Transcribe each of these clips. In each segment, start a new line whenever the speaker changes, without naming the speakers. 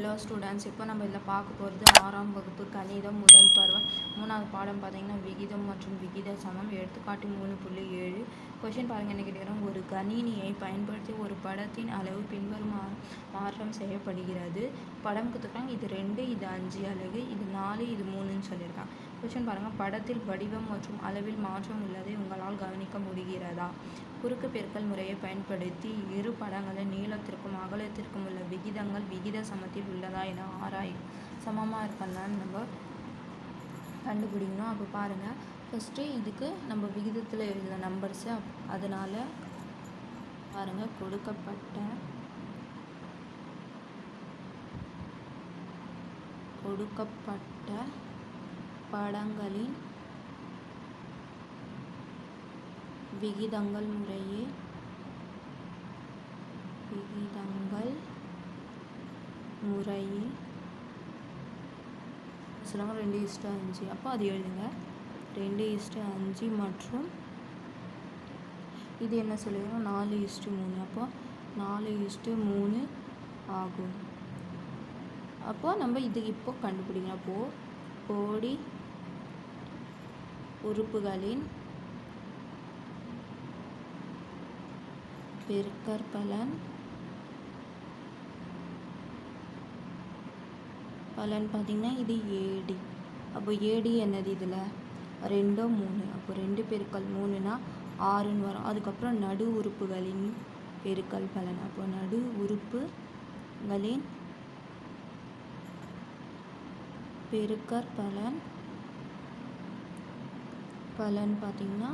Hello students இப்போ நம்ம இதில் பார்க்க போகிறது ஆறாம் வகுப்பு கணிதம் முதல் பருவம். மூணாவது பாடம் பார்த்தீங்கன்னா விகிதம் மற்றும் விகித சமம் எடுத்துக்காட்டு மூணு புள்ளி ஏழு. கொஷின் பாருங்கள் என்ன கேட்டுக்கிறோம் ஒரு கணினியை பயன்படுத்தி ஒரு படத்தின் அளவு பின்வருமாறு மாற்றம் செய்யப்படுகிறது. படம் கொடுத்துருக்காங்க. இது ரெண்டு இது அஞ்சு அலகு இது நாலு இது மூணுன்னு சொல்லியிருக்காங்க. கொஸ்டின் பாருங்கள் படத்தில் வடிவம் மற்றும் அளவில் மாற்றம் உள்ளதை உங்களால் கவனிக்க முடிகிறதா? குறுக்கு பெருக்கல் முறையை பயன்படுத்தி இரு படங்களின் நீளத்திற்கும் அகலத்திற்கும் உள்ள விகிதங்கள் விகித சமத்தில் உள்ளதா என ஆராயும். சமமாக இருக்கலான்னு நம்ம கண்டுபிடிக்கணும். அப்போ பாருங்கள் ஃபஸ்ட்டு இதுக்கு நம்ம விகிதத்தில் இருந்த நம்பர்ஸு அதனால் பாருங்கள் கொடுக்கப்பட்ட கொடுக்கப்பட்ட படங்களின் விகிதங்கள் முறையே. விகிதங்கள் முறையே. சொல்லுவாங்க ரெண்டு இஸ்ட்டு அஞ்சு. அப்போ அது எழுதுங்க. ரெண்டு இஸ்ட்டு அஞ்சு மற்றும் இது என்ன சொல்லிடுறோம் நாலு இஸ்ட்டு மூணு. அப்போ நாலு இஸ்ட்டு மூணு ஆகும். அப்போ நம்ம இது இப்போ கண்டுபிடிக்கணும். அப்போது கோடி உறுப்புகளின் பெருக்கற்பலன் பலன் பார்த்திங்கன்னா இது ஏடி. அப்போ ஏடி என்னது இதில்? ரெண்டோ மூணு. அப்போ ரெண்டு பெருக்கல் மூணுனா ஆறுன்னு வரும். அதுக்கப்புறம் நடு உறுப்புகளின் பெருக்கல் பலன். அப்போ நடு உறுப்புகளின் பெருக்கற்பலன் பலன் பலன் பார்த்திங்கன்னா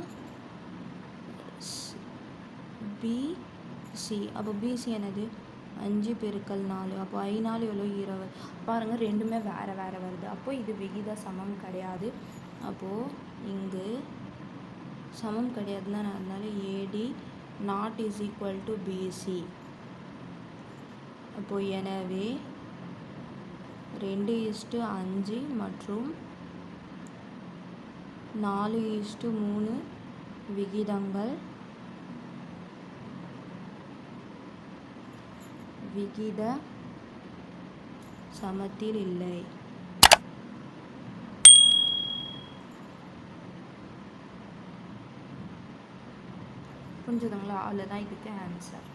பிசி அப்போ பிசி என்னது? அஞ்சு பெருக்கல் நாலு. அப்போ ஐ நாலு எவ்வளோ? இருபது. பாருங்கள் ரெண்டுமே வேறு வேறு வருது. அப்போ இது விகித சமம் கிடையாது. அப்போது இங்கு சமம் கிடையாதுன்னா அதனால AD not is equal to BC அப்போது எனவே ரெண்டு இஸ்ட்டு அஞ்சு மற்றும் நாலு ஈஸ்ட்டு மூணு விகிதங்கள். விகித சமத்தில் இல்லை. புரிஞ்சுதுங்களா? அவ்வளோதான் இதுக்கு ஆன்சர்